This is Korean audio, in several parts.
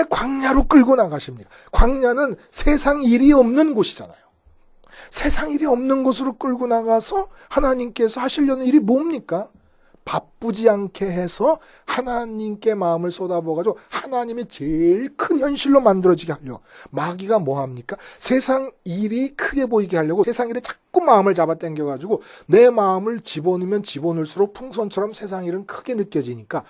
왜 광야로 끌고 나가십니까? 광야는 세상 일이 없는 곳이잖아요. 세상 일이 없는 곳으로 끌고 나가서 하나님께서 하시려는 일이 뭡니까? 바쁘지 않게 해서 하나님께 마음을 쏟아부어가지고 하나님이 제일 큰 현실로 만들어지게 하려고 마귀가 뭐 합니까? 세상 일이 크게 보이게 하려고 세상 일에 자꾸 마음을 잡아당겨가지고 내 마음을 집어넣으면 집어넣을수록 풍선처럼 세상 일은 크게 느껴지니까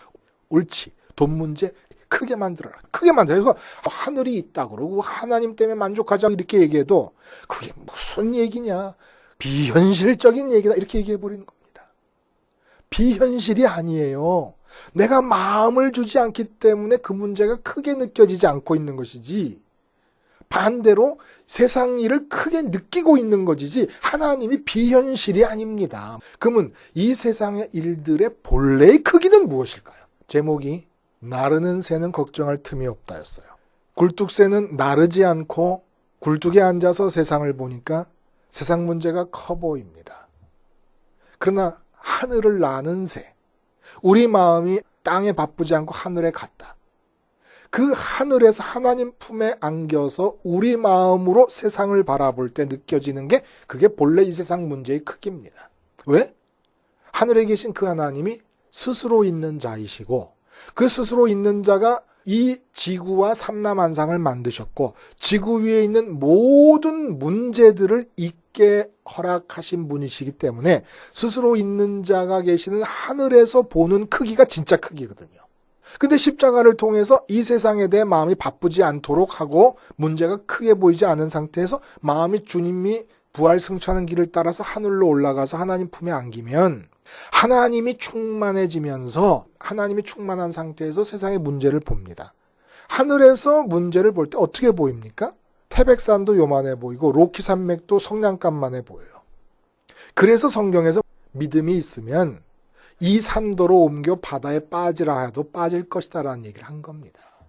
옳지 돈 문제 크게 만들어라 크게 만들어 그래서 하늘이 있다 그러고 하나님 때문에 만족하자 이렇게 얘기해도 그게 무슨 얘기냐 비현실적인 얘기다 이렇게 얘기해 버리는 겁니다. 비현실이 아니에요. 내가 마음을 주지 않기 때문에 그 문제가 크게 느껴지지 않고 있는 것이지. 반대로 세상 일을 크게 느끼고 있는 것이지 하나님이 비현실이 아닙니다. 그러면 이 세상의 일들의 본래의 크기는 무엇일까요? 제목이 나르는 새는 걱정할 틈이 없다였어요. 굴뚝새는 나르지 않고 굴뚝에 앉아서 세상을 보니까 세상 문제가 커 보입니다. 그러나 하늘을 나는 새. 우리 마음이 땅에 바쁘지 않고 하늘에 갔다. 그 하늘에서 하나님 품에 안겨서 우리 마음으로 세상을 바라볼 때 느껴지는 게 그게 본래 이 세상 문제의 크기입니다. 왜? 하늘에 계신 그 하나님이 스스로 있는 자이시고 그 스스로 있는 자가 이 지구와 삼남한상을 만드셨고 지구 위에 있는 모든 문제들을 있게 허락하신 분이시기 때문에 스스로 있는 자가 계시는 하늘에서 보는 크기가 진짜 크기거든요. 근데 십자가를 통해서 이 세상에 대해 마음이 바쁘지 않도록 하고 문제가 크게 보이지 않은 상태에서 마음이 주님이 부활 승천하는 길을 따라서 하늘로 올라가서 하나님 품에 안기면 하나님이 충만해지면서 하나님이 충만한 상태에서 세상의 문제를 봅니다. 하늘에서 문제를 볼 때 어떻게 보입니까? 태백산도 요만해 보이고 로키 산맥도 성냥감만해 보여요. 그래서 성경에서 믿음이 있으면 이 산도로 옮겨 바다에 빠지라 해도 빠질 것이다라는 얘기를 한 겁니다.